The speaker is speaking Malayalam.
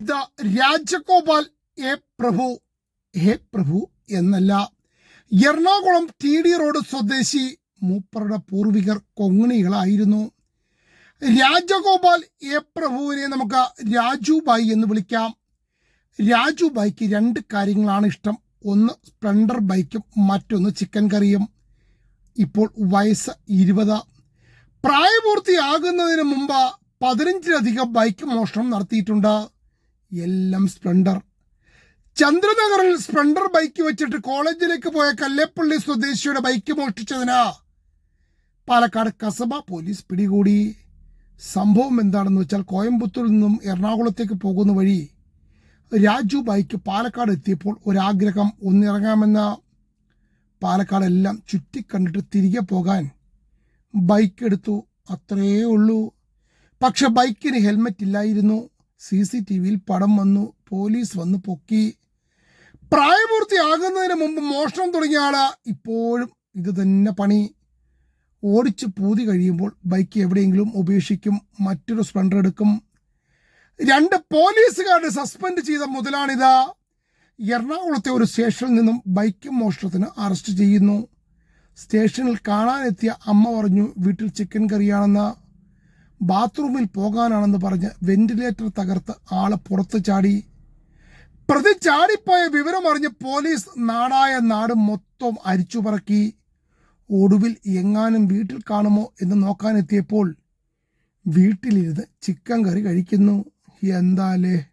ദ രാജഗോപാൽ എ പ്രഭു ഹേ പ്രഭു എന്നല്ല. എറണാകുളം ടി ഡി റോഡ് സ്വദേശി മൂപ്പറുടെ പൂർവികർ കൊങ്ങണികളായിരുന്നു. രാജഗോപാൽ എ പ്രഭുവിനെ നമുക്ക് രാജുബായി എന്ന് വിളിക്കാം. രാജുബായിക്ക് രണ്ട് കാര്യങ്ങളാണ് ഇഷ്ടം. ഒന്ന് സ്പ്ലെൻഡർ ബൈക്കും മറ്റൊന്ന് ചിക്കൻ കറിയും. ഇപ്പോൾ വയസ്സ് ഇരുപത്. പ്രായപൂർത്തിയാകുന്നതിന് മുമ്പ് പതിനഞ്ചിലധികം ബൈക്ക് മോഷണം നടത്തിയിട്ടുണ്ട്. എല്ലാം സ്പ്ലെൻഡർ ചന്ദ്രനഗറിൽ സ്പ്ലെൻഡർ ബൈക്ക് വെച്ചിട്ട് കോളേജിലേക്ക് പോയ കല്ലേപ്പള്ളി സ്വദേശിയുടെ ബൈക്ക് മോഷ്ടിച്ചതിന് പാലക്കാട് കസബ പോലീസ് പിടികൂടി. സംഭവം എന്താണെന്ന് വെച്ചാൽ കോയമ്പത്തൂരിൽ നിന്നും എറണാകുളത്തേക്ക് പോകുന്ന വഴി രാജു ബൈക്ക് പാലക്കാട് എത്തിയപ്പോൾ ഒരാഗ്രഹം ഒന്നിറങ്ങാമെന്ന പാലക്കാടെല്ലാം ചുറ്റിക്കണ്ടിട്ട് തിരികെ പോകാൻ ബൈക്ക് എടുത്തു. അത്രയേ ഉള്ളൂ. പക്ഷെ ബൈക്കിന് ഹെൽമെറ്റ് ഇല്ലായിരുന്നു. സി സി ടി വിയിൽ പടം വന്നു പോലീസ് വന്ന് പൊക്കി. പ്രായപൂർത്തിയാകുന്നതിന് മുമ്പ് മോഷണം തുടങ്ങിയ ആൾ ഇപ്പോഴും ഇത് തന്നെ പണി. ഓടിച്ച് പൂതി കഴിയുമ്പോൾ ബൈക്ക് എവിടെയെങ്കിലും ഉപേക്ഷിക്കും മറ്റൊരു സ്പ്ലണ്ടർ എടുക്കും. രണ്ട് പോലീസുകാരുടെ സസ്പെൻഡ് ചെയ്ത മുതലാണിത്. എറണാകുളത്തെ ഒരു സ്റ്റേഷനിൽ നിന്നും ബൈക്ക് മോഷണത്തിന് അറസ്റ്റ് ചെയ്യുന്നു. സ്റ്റേഷനിൽ കാണാനെത്തിയ അമ്മ പറഞ്ഞു വീട്ടിൽ ചിക്കൻ കറിയാണെന്ന്. ബാത്റൂമിൽ പോകാനാണെന്ന് പറഞ്ഞ് വെന്റിലേറ്റർ തകർത്ത് ആളെ പുറത്ത് ചാടി. പ്രതി ചാടിപ്പോയ വിവരം അറിഞ്ഞ് പോലീസ് നാടായ നാട് മൊത്തം അരിച്ചുപറക്കി. ഒടുവിൽ എങ്ങാനും വീട്ടിൽ കാണുമോ എന്ന് നോക്കാനെത്തിയപ്പോൾ വീട്ടിലിരുന്ന് ചിക്കൻ കറി കഴിക്കുന്നു. എന്താലേ